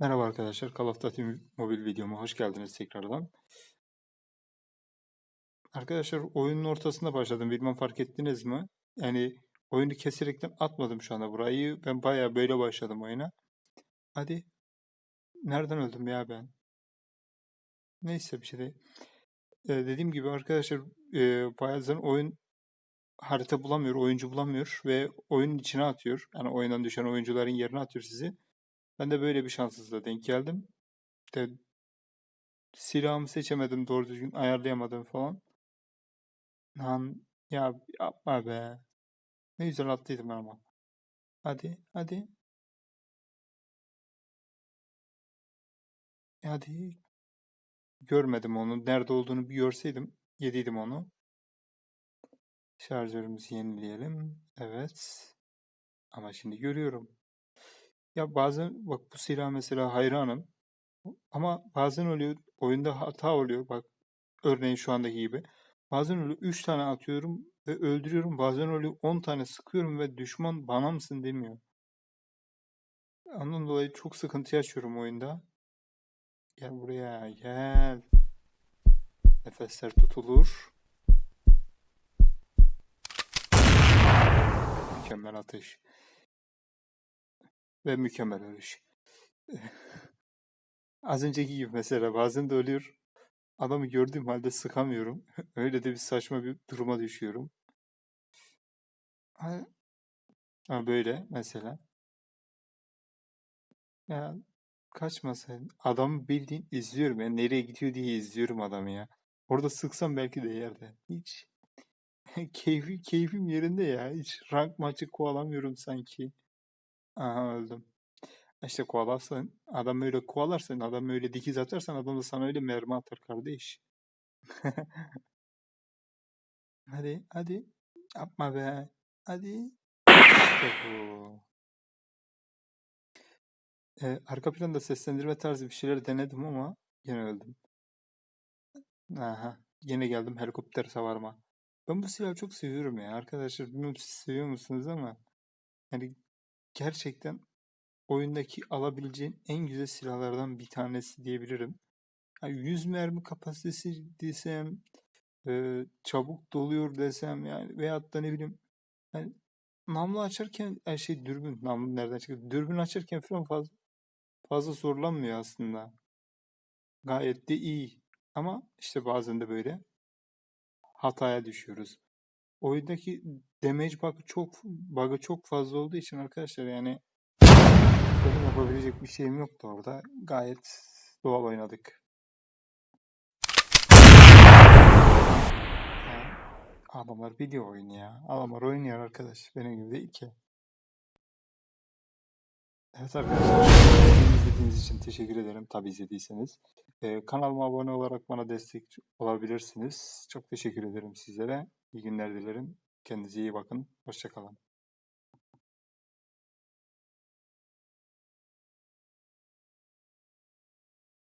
Merhaba arkadaşlar, Call mobil videoma hoş geldiniz tekrardan. Arkadaşlar oyunun ortasında başladım, bilmem fark ettiniz mi? Yani oyunu keserekten atmadım şu anda burayı. Ben bayağı böyle başladım oyuna. Hadi. Nereden öldüm ya ben? Neyse bir şey değil. Ee, dediğim gibi arkadaşlar e, bazen oyun harita bulamıyor, oyuncu bulamıyor ve oyunun içine atıyor. Yani oyundan düşen oyuncuların yerine atıyor sizi. Ben de böyle bir şanssızlığa denk geldim. De, silahımı seçemedim, doğru düzgün ayarlayamadım falan. Lan ya yapma be. Ne güzel attıydım ama. Hadi, hadi. Hadi. Görmedim onu. Nerede olduğunu bir görseydim yediydim onu. Şarjörümüzü yenileyelim. Evet. Ama şimdi görüyorum. Ya bazen bak bu silah mesela hayranım. Ama bazen oluyor oyunda hata oluyor. Bak örneğin şu andaki gibi. Bazen oluyor 3 tane atıyorum ve öldürüyorum. Bazen oluyor 10 tane sıkıyorum ve düşman bana mısın demiyor. Ondan dolayı çok sıkıntı yaşıyorum oyunda. Gel buraya gel. Nefesler tutulur. Mükemmel atış. Ve mükemmel ölüş. Az önceki gibi mesela bazen de ölüyor. Adamı gördüğüm halde sıkamıyorum. Öyle de bir saçma bir duruma düşüyorum. Ha, böyle mesela. Ya kaçmasın. Adamı bildiğin izliyorum ya. Nereye gidiyor diye izliyorum adamı ya. Orada sıksam belki de yerde. Hiç keyfi, keyfim yerinde ya. Hiç rank maçı kovalamıyorum sanki. Aha öldüm. İşte kovalarsan, adam öyle kovalarsan, adam öyle dikiz atarsan adam da sana öyle mermi atar kardeş. Hadi, hadi. Yapma be. Hadi. İşte bu. Ee, arka planda seslendirme tarzı bir şeyler denedim ama yine öldüm. Aha. Yine geldim helikopter savarma. Ben bu silahı çok seviyorum ya. Arkadaşlar bilmiyorum siz seviyor musunuz ama yani gerçekten oyundaki alabileceğin en güzel silahlardan bir tanesi diyebilirim. Yani 100 mermi kapasitesi desem, e, çabuk doluyor desem yani veyahut da ne bileyim yani namlu açarken her şey dürbün, namlu nereden çıktı? Dürbün açarken falan fazla fazla zorlanmıyor aslında. Gayet de iyi. Ama işte bazen de böyle hataya düşüyoruz. Oyundaki damage bug'ı çok bug'ı çok fazla olduğu için arkadaşlar yani benim yapabilecek bir şeyim yoktu orada. Gayet doğal oynadık. Adamlar biliyor oyunu ya. Adamlar oynuyor arkadaş. Benim gibi değil ki. Evet arkadaşlar. beni için teşekkür ederim. Tabi izlediyseniz. Ee, kanalıma abone olarak bana destek olabilirsiniz. Çok teşekkür ederim sizlere. İyi günler dilerim. Kendinize iyi bakın. Hoşçakalın.